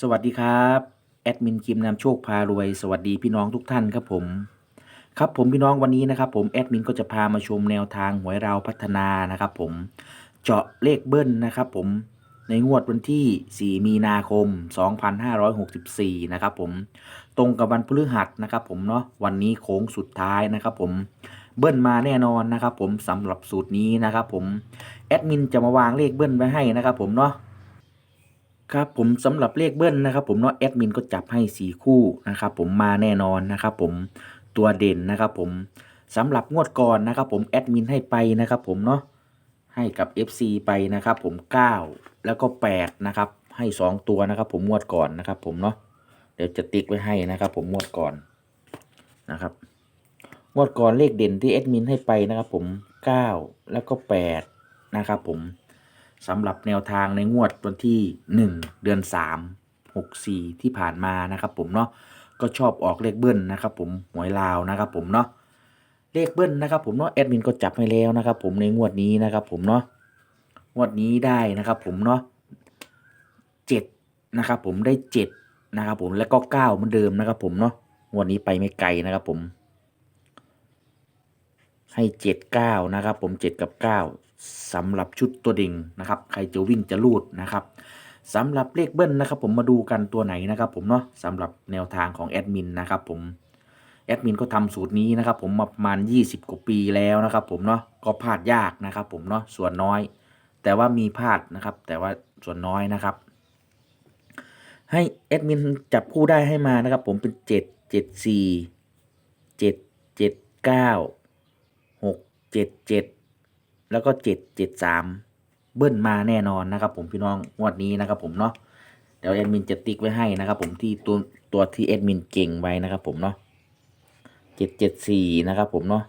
สวัสดีครับแอดมินคิมนำโชคพารวย สวัสดีพี่น้องทุกท่านครับผม ครับผมพี่น้องวันนี้นะครับ ผมแอดมินก็จะพามาชมแนวทางหวยเราวพัฒนานะครับ ผมเจาะเลขเบิ้ลนะครับ ผมในงวดวันที่ 4 มีนาคม 2564 นะครับผมตรงกับวันพฤหัสนะครับ ผมเนาะวันนี้โค้งสุดท้ายนะครับ ผมเบิ้ลมาแน่นอนนะครับ ผมสำหรับสูตรนี้นะครับ ผมแอดมินจะมาวางเลขเบิ้ลไว้ให้นะครับ ผมเนาะ ครับผมสำหรับเลขเบิ้ลนะครับผมเนาะแอดมินก็จับให้ 4 คู่นะครับผมมาแน่นอนนะครับผมตัวเด่นนะครับผมสำหรับงวดก่อนนะครับผมแอดมินให้ไปนะครับผมเนาะให้กับ FC ไปนะครับผม 9 แล้วก็ 8 นะครับ ให้ 2 ตัวนะครับผมงวดก่อนนะครับผมเนาะเดี๋ยวจะติ๊กไว้ให้นะครับผมงวดก่อนนะครับงวดก่อนเลขเด่นที่แอดมินให้ไปนะครับผม 9 แล้วก็ 8 นะครับผม สำหรับแนวทางในงวดวันที่ 1 เดือน 3 64 ที่ผ่านมานะครับผมเนาะก็ชอบออกเลขเบิ้ลนะครับผมหวยลาวนะครับผมเนาะเลขเบิ้ลนะครับผมเนาะแอดมินก็จับให้แล้วนะครับผมในงวดนี้นะครับผมเนาะงวดนี้ได้นะครับผมเนาะ7นะครับผมได้7นะครับผมแล้วก็9เหมือนเดิมนะครับผมเนาะงวดนี้ไปไม่ไกลนะครับผมให้เจ็ดเก้านะครับผมเจ็ดกับเก้า สำหรับชุดตัวดิ่งนะครับ ใครจะวิ่งจะลูดนะครับสำหรับเลขเบิ้ลนะครับ ผมมาดูกันตัวไหนนะครับ ผมเนาะสำหรับแนวทางของแอดมินนะครับ ผมแอดมินก็ทำสูตรนี้นะครับ ผมมาประมาณ 20 กว่าปีแล้วนะครับ ผมเนาะก็พลาดยากนะครับ ผมเนาะส่วนน้อย แต่ว่ามีพลาดนะครับ แต่ว่าส่วนน้อยนะครับ ให้แอดมินจับคู่ได้ให้มานะครับ ผมเป็น 7 7 4 7 7 9หกเจ็ดเจ็ด แล้วก็เจ็ดเจ็ดสามเบิ้ลมาแน่นอนนะครับ ผมพี่น้องงวดนี้นะครับ ผมเนาะเดี๋ยวแอดมินจะติ๊กไว้ให้นะครับ ผมที่ตัวตัวที่แอดมินเก่งไว้นะครับ ผมเนาะเจ็ดเจ็ดสี่นะครับ ผมเนาะ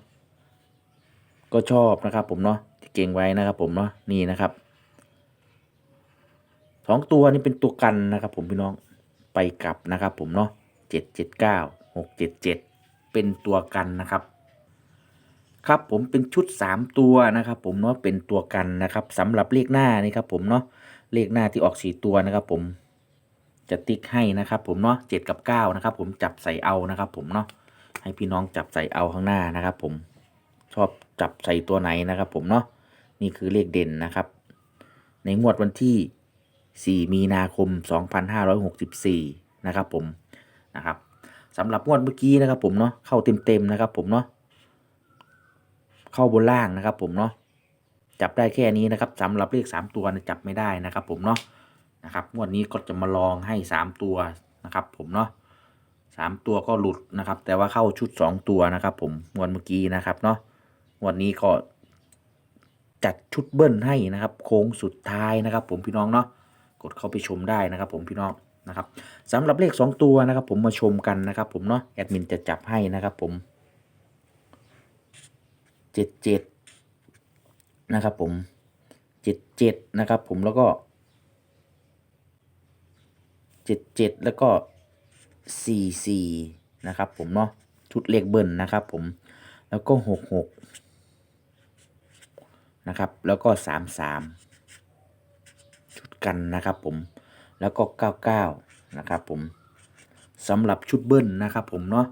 ก็ชอบนะครับ ผมเนาะที่เก่งไว้นะครับ ผมเนาะนี่นะครับสองตัวนี้เป็นตัวกันนะครับ ผมพี่น้องไปกลับนะครับ ผมเนาะเจ็ดเจ็ดเก้าหกเจ็ดเจ็ดเป็นตัวกันนะครับ ครับผมเป็นชุด 3 ตัวนะครับผมเนาะเป็นตัวกันนะครับสำหรับเลขหน้านี่ครับผมเนาะเลขหน้าที่ออกสีตัวนะครับผมจะติ๊กให้นะครับผมเนาะเจ็ดกับ9นะครับผมจับใส่เอานะครับผมเนาะให้พี่น้องจับใส่เอาข้างหน้านะครับผมชอบจับใส่ตัวไหนนะครับผมเนาะนี่คือเลขเด่นนะครับ ในงวดวันที่ 4 มีนาคม 2564 นะครับผมนะครับสำหรับงวดเมื่อกี้นะครับผมเนาะเข้าเต็มๆนะครับผมเนาะ เข้าบนล่างนะครับ ผมเนาะจับได้แค่นี้นะครับสำหรับเลข 3 ตัวนะจับไม่ได้นะครับ ผมเนาะนะครับงวดนี้ก็จะมาลองให้ 3 ตัวนะครับ ผมเนาะสามตัวก็หลุดนะครับ แต่ว่าเข้าชุด 2 ตัวนะครับ ผมงวดเมื่อกี้นะครับเนาะงวดนี้ก็จัดชุดเบิ้ลให้นะครับ โค้งสุดท้ายนะครับ ผมพี่น้องเนาะกดเข้าไปชมได้นะครับ ผมพี่น้องนะครับสำหรับเลข 2 ตัวนะครับ ผมมาชมกันนะครับ ผมเนาะแอดมินจะจับให้นะครับ ผม เจ็ดเจ็ดนะครับผมเจ็ดเจ็ดนะครับผมแล้วก็เจ็ดเจ็ดแล้วก็สี่สี่นะครับผมเนาะชุดเลขเบิ้ลนะครับผมแล้วก็หกหกนะครับแล้วก็สามสามชุดกันนะครับผมแล้วก็เก้าเก้านะครับผมสำหรับชุดเบิ้ลนะครับผมเนาะ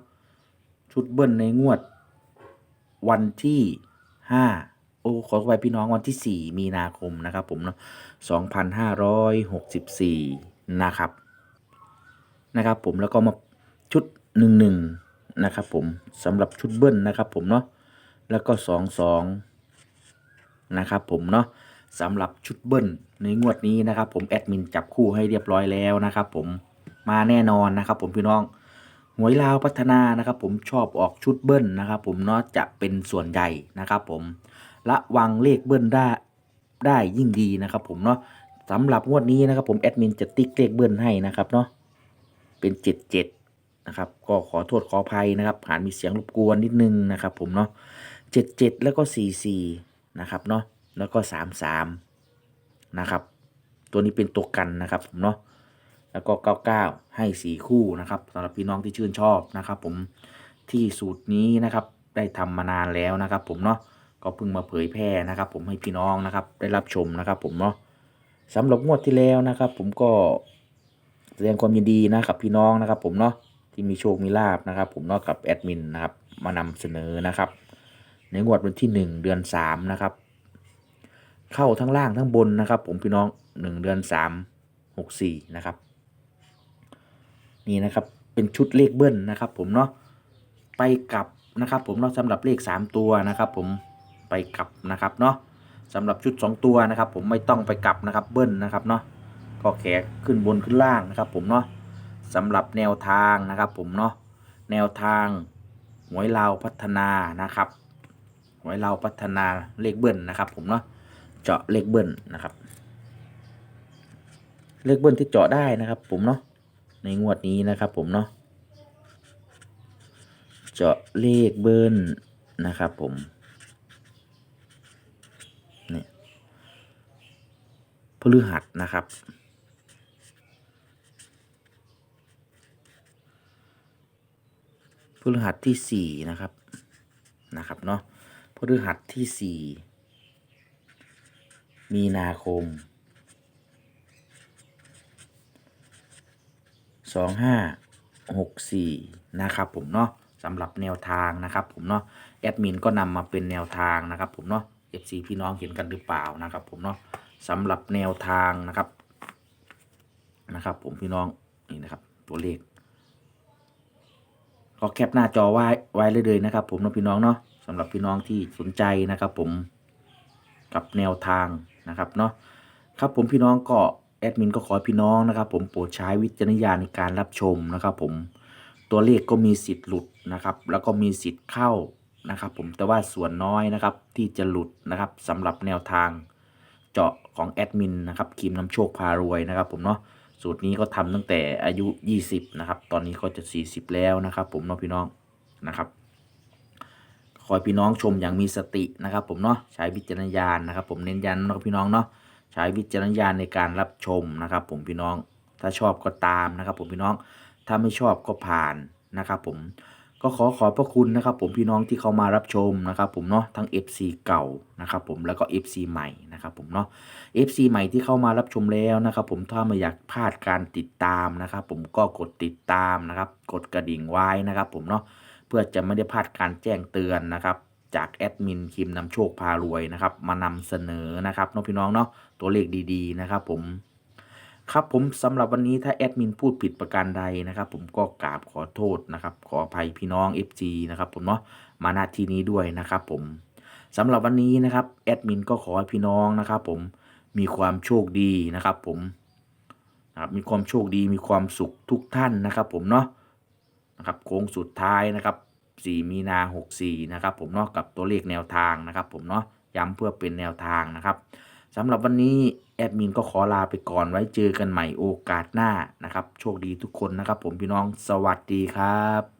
ชุดเบิ้ลในงวด วันที่ 5 โอ้ ขอไปพี่น้องวันที่ 4 มีนาคมนะครับผมเนาะ2564 นะครับ นะครับผมแล้วก็มาชุด 11 นะครับผมสำหรับชุดเบิ้ลนะครับผมเนาะแล้วก็ 22 นะครับผมเนาะสำหรับชุดเบิ้ลในงวดนี้นะครับผมแอดมินจับคู่ให้เรียบร้อยแล้วนะครับผมมาแน่นอนนะครับผมพี่น้อง หวยลาวพัฒนานะครับผมชอบออกชุดเบิ้ลนะครับผมเนาะจะเป็นส่วนใหญ่นะครับผมระวังเลขเบิ้ลได้ได้ยิ่งดีนะครับผมเนาะสำหรับงวดนี้นะครับผมแอดมินจะติ๊กเลขเบิ้ลให้นะครับเนาะเป็น77นะครับก็ขอโทษขออภัยนะครับผ่านมีเสียงรบกวนนิดนึงนะครับผมเนาะ77แล้วก็44นะครับเนาะแล้วก็33นะครับ ตัวนี้เป็นตัวกันนะครับผมเนาะ แล้วก็ 99 ให้ 4 คู่นะครับสำหรับพี่น้องที่ชื่นชอบนะครับ ผมที่สูตรนี้นะครับได้ทำมานานแล้วนะครับ ผมเนาะก็เพิ่งมาเผยแพร่นะครับ ผมให้พี่น้องนะครับ ได้รับชมนะครับ ผมเนาะสำหรับงวดที่แล้วนะครับ ผมก็แสดงความยินดีนะครับพี่น้องนะครับ ผมเนาะที่มีโชคมีลาบนะครับ ผมเนาะกับแอดมินนะครับมานำเสนอนะครับ ในงวดวันที่หนึ่งเดือนสามนะครับเข้าทั้งล่างทั้งบนนะครับ ผมพี่น้องหนึ่งเดือนสามหกสี่นะครับ นี่นะครับเป็นชุดเลขเบิ้ลนะครับ ผมเนาะไปกลับนะครับ ผมเนาะสำหรับเลขสามตัวนะครับ ผมไปกลับนะครับเนาะสำหรับชุดสองตัวนะครับ ผมไม่ต้องไปกลับนะครับเบิ้ลนะครับเนาะก็แขกขึ้นบนขึ้นล่างนะครับ ผมเนาะสำหรับแนวทางนะครับ ผมเนาะแนวทางหวยลาวพัฒนานะครับหวยลาวพัฒนาเลขเบิ้ลนะครับ ผมเนาะเจาะเลขเบิ้ลนะครับ เลขเบิ้ลที่เจาะได้นะครับ ผมเนาะ ในงวดนี้นะครับผมเนาะเจาะเลขเบิ้ลนะครับผมเนี่ยพฤหัสนะครับพฤหัสที่สี่นะครับนะครับเนาะพฤหัสที่สี่มีนาคม สองห้าหกสี่นะครับผมเนาะสำหรับแนวทางนะครับผมเนาะแอดมินก็นำมาเป็นแนวทางนะครับผมเนาะ FC พี่น้องเห็นกันหรือเปล่านะครับผมเนาะสำหรับแนวทางนะครับนะครับผมพี่น้องนี่นะครับตัวเลขก็แคปหน้าจอไว้ไว้เลยเลยนะครับ ผมเนาะพี่น้องเนาะสำหรับพี่น้องที่สนใจนะครับ ผมกับแนวทางนะครับเนาะครับผมพี่น้องก็ ดมินก็ขอพี่น้องนะครับ ผมโปรดใช้วิจารณญาณในการรับชมนะครับ ผมตัวเลขก็มีสิทธิ์หลุดนะครับ แล้วก็มีสิทธิ์เข้านะครับ ผมแต่ว่าส่วนน้อยนะครับที่จะหลุดนะครับสำหรับแนวทางเจาะของแอดมินนะครับครีมน้ำโชคพารวยนะครับ ผมเนาะสูตรนี้ก็ทำตั้งแต่อายุ 20 นะครับ ตอนนี้ก็จะ 40 แล้วนะครับ ผมเนาะพี่น้องนะครับคอยพี่น้องชมอย่างมีสตินะครับ ผมเนาะใช้วิจารณญาณนะครับ ผมเน้นย้ำนะครับพี่น้องเนาะ ใช้วิจารณญาณในการรับชมนะครับ ผมพี่น้อง ถ้าชอบก็ตามนะครับ ผมพี่น้อง ถ้าไม่ชอบก็ผ่านนะครับ ผม ก็ขอขอบพระคุณนะครับ ผมพี่น้องที่เข้ามารับชมนะครับ ผมเนาะ ทั้ง FC เก่านะครับ ผม แล้วก็ FC ใหม่นะครับ ผมเนาะ FC ใหม่ที่เข้ามารับชมแล้วนะครับ ผม ถ้าไม่อยากพลาดการติดตามนะครับ ผม ก็กดติดตามนะครับ กดกระดิ่งไว้นะครับ ผมเนาะ เพื่อจะไม่ได้พลาดการแจ้งเตือนนะครับ จากแอดมินคิมนำโชคพารวยนะครับ มานำเสนอนะครับน้องพี่น้องเนาะตัวเลขดีๆนะครับผมครับผมสำหรับวันนี้ถ้าแอดมินพูดผิดประการใดนะครับผมก็กราบขอโทษนะครับ ขออภัยพี่น้อง FG นะครับผมเนาะมาณที่นี้ด้วยนะครับผมสำหรับวันนี้นะครับแอดมินก็ขอให้พี่น้องนะครับ ผมมีความโชคดีนะครับผมนะครับมีความโชคดีมีความสุขทุกท่านนะครับ ผมเนาะนะครับโค้งสุดท้ายนะครับ 4 มีนา 64 นะครับผมเนาะกับตัวเลขแนวทางนะครับผมเนาะย้ำเพื่อเป็นแนวทางนะครับสำหรับวันนี้แอดมินก็ขอลาไปก่อนไว้เจอกันใหม่โอกาสหน้านะครับ โชคดีทุกคนนะครับผมพี่น้องสวัสดีครับ